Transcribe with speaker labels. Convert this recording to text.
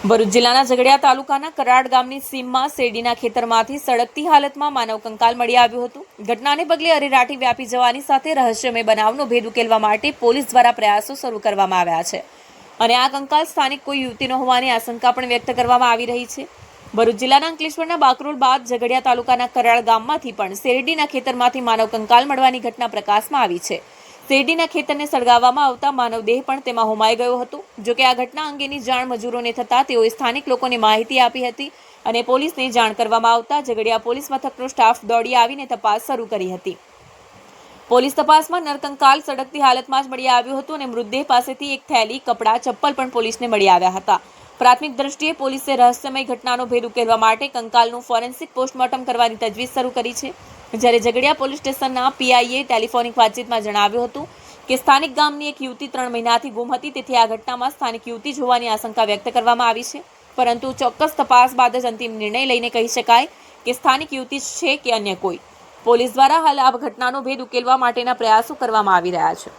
Speaker 1: ભરૂચ જિલ્લાના ઝઘડિયા તાલુકાના કરાડ ગામની સીમમાં શેરડીના ખેતરમાંથી સળગતી હાલતમાં માનવ કંકાલ મળી આવ્યું હતું. ઘટનાને પગલે અરેરાટી વ્યાપી જવાની સાથે રહસ્યમય બનાવનો ભેદ ઉકેલવા માટે પોલીસ દ્વારા પ્રયાસો શરૂ કરવામાં આવ્યા છે. અને આ કંકાલ સ્થાનિક કોઈ યુવતીનો હોવાની આશંકા પણ વ્યક્ત કરવામાં આવી રહી છે. ભરૂચ જિલ્લાના અંકલેશ્વરના બાકરોલ બાદ ઝઘડિયા તાલુકાના કરાડ ગામમાંથી પણ શેરડીના ખેતરમાંથી માનવ કંકાલ મળવાની ઘટના પ્રકાશમાં આવી છે. શેરડીના ખેતરને સળગાવવામાં આવતા માનવદેહ પણ તેમાં હોમાઈ ગયો હતો. જોકે આ ઘટના અંગેની જાણ મજૂરોને થતાં તેઓએ સ્થાનિક લોકોને માહિતી આપી હતી અને પોલીસને જાણ કરવામાં આવતા ઝઘડિયા પોલીસ મથકનો સ્ટાફ દોડી આવીને તપાસ શરૂ કરી હતી. પોલીસ તપાસમાં નરકંકાલ સડકતી હાલતમાં જ મળી આવ્યું હતું અને મૃતદેહ પાસેથી એક થેલી, કપડાં, ચપ્પલ પણ પોલીસને મળી આવ્યા હતા. પ્રાથમિક દ્રષ્ટિએ પોલીસે રહસ્યમય ઘટનાનો ભેદ ઉકેલવા માટે કંકાલનું ફોરેન્સિક પોસ્ટમોર્ટમ કરવાની તજવીજ શરૂ કરી છે. જ્યારે ઝઘડિયા પોલીસ સ્ટેશનના પીઆઈએ ટેલિફોનિક વાતચીતમાં જણાવ્યું હતું કે સ્થાનિક ગામની એક યુવતી ત્રણ મહિનાથી ગુમ હતી, તેથી આ ઘટનામાં સ્થાનિક યુવતી જ હોવાની આશંકા વ્યક્ત કરવામાં આવી છે. પરંતુ ચોક્કસ તપાસ બાદ જ અંતિમ નિર્ણય લઈને કહી શકાય કે સ્થાનિક યુવતી છે કે અન્ય કોઈ. પોલીસ દ્વારા હાલ આ ઘટનાનો ભેદ ઉકેલવા માટેના પ્રયાસો કરવામાં આવી રહ્યા છે.